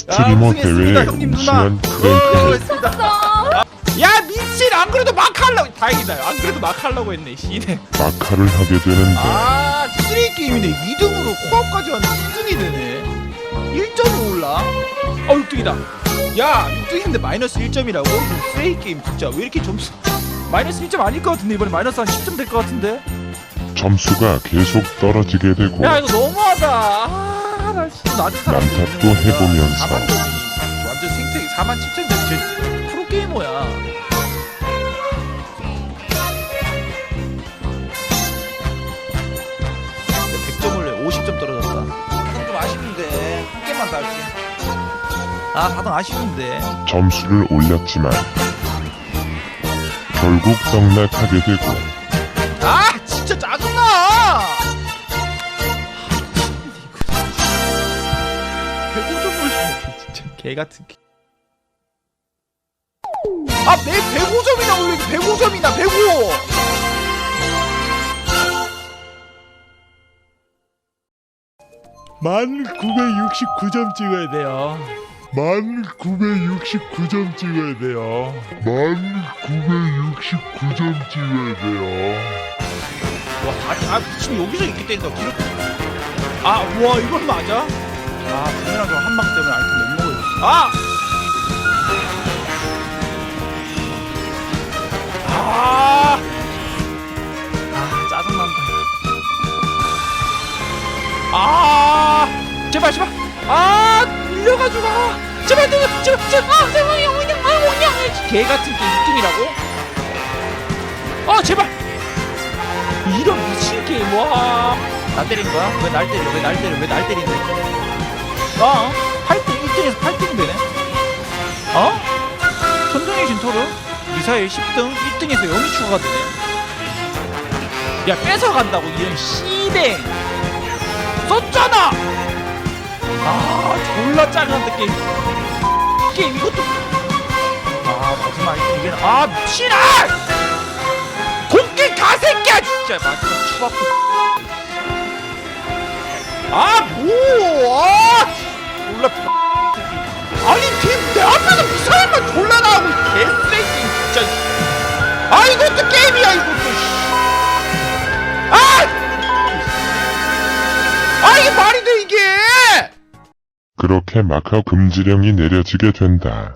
스트리머 대회에 형님 누나. 우승한 했습니다. 야 미친! 안 그래도 막 하려고 다행이다. 안 그래도 막 하려고 했네 씨네 마카를 하게 되는데. 아 쓰레기 게임이네. 2등으로 코앞까지 왔는데 2등이 되네. 1점이 올라? 어 6등이다. 야 6등인데 마이너스 1점이라고? 쓰레기 게임 진짜. 왜 이렇게 점수 마이너스 1점 아닐 것 같은데 이번에 마이너스 한 10점 될 것 같은데? 점수가 계속 떨어지게 되고. 야 이거 너무하다. 낮은 사람 남탓도 해보면서. 4만 점이 완전 생태 4만 7천 점제 프로게이머야. 내 100점 올래 50점 떨어졌다. 4등 좀 아쉬운데. 한 개만 더 할게. 아 4등 아쉬운데. 점수를 올렸지만 결국 떡락하게 되고. 아 진짜 개같은 개. 아내 105점이나 올려 105점이나 105 만 969점 찍어야 돼요. 만 969점 찍어야 돼요 만 969점 찍어야 돼요 와 아니 아 미친 여기서 이렇게 때린다 기록 아 와 이건 맞아? 아좀 한방 때문에 못 먹어요 아! 아! 아 짜증난다 아 제발 제발 아 밀려가지고 아 제발 제발 제발 제발 아 제발 그냥 아 그냥 개 같은 게 6등이라고? 아 제발 이런 미친 게임 와. 나 때린 거야? 왜 날 때려? 왜 날 때려? 왜 날 때리는 거야? 어? 8등 1등에서 8등 되네. 어? 천둥의 진토르 미사일 10등 1등에서 0이 추가가 되네. 야 뺏어간다고 이런 씨뱅 썼잖아. 아 졸라 짜증난다 게임. 게임 이것도 아 마지막 1등 이게 아 미친아! 공개 가새끼야 진짜 마지막 추박고 아 뭐아 졸라 아니 팀내 앞에서 이 사람만 졸라 나오고 이 개쓰레기 진짜. 아 이것도 게임이야 이것도. 아! 아 이게 말이 돼 이게! 그렇게 마카 금지령이 내려지게 된다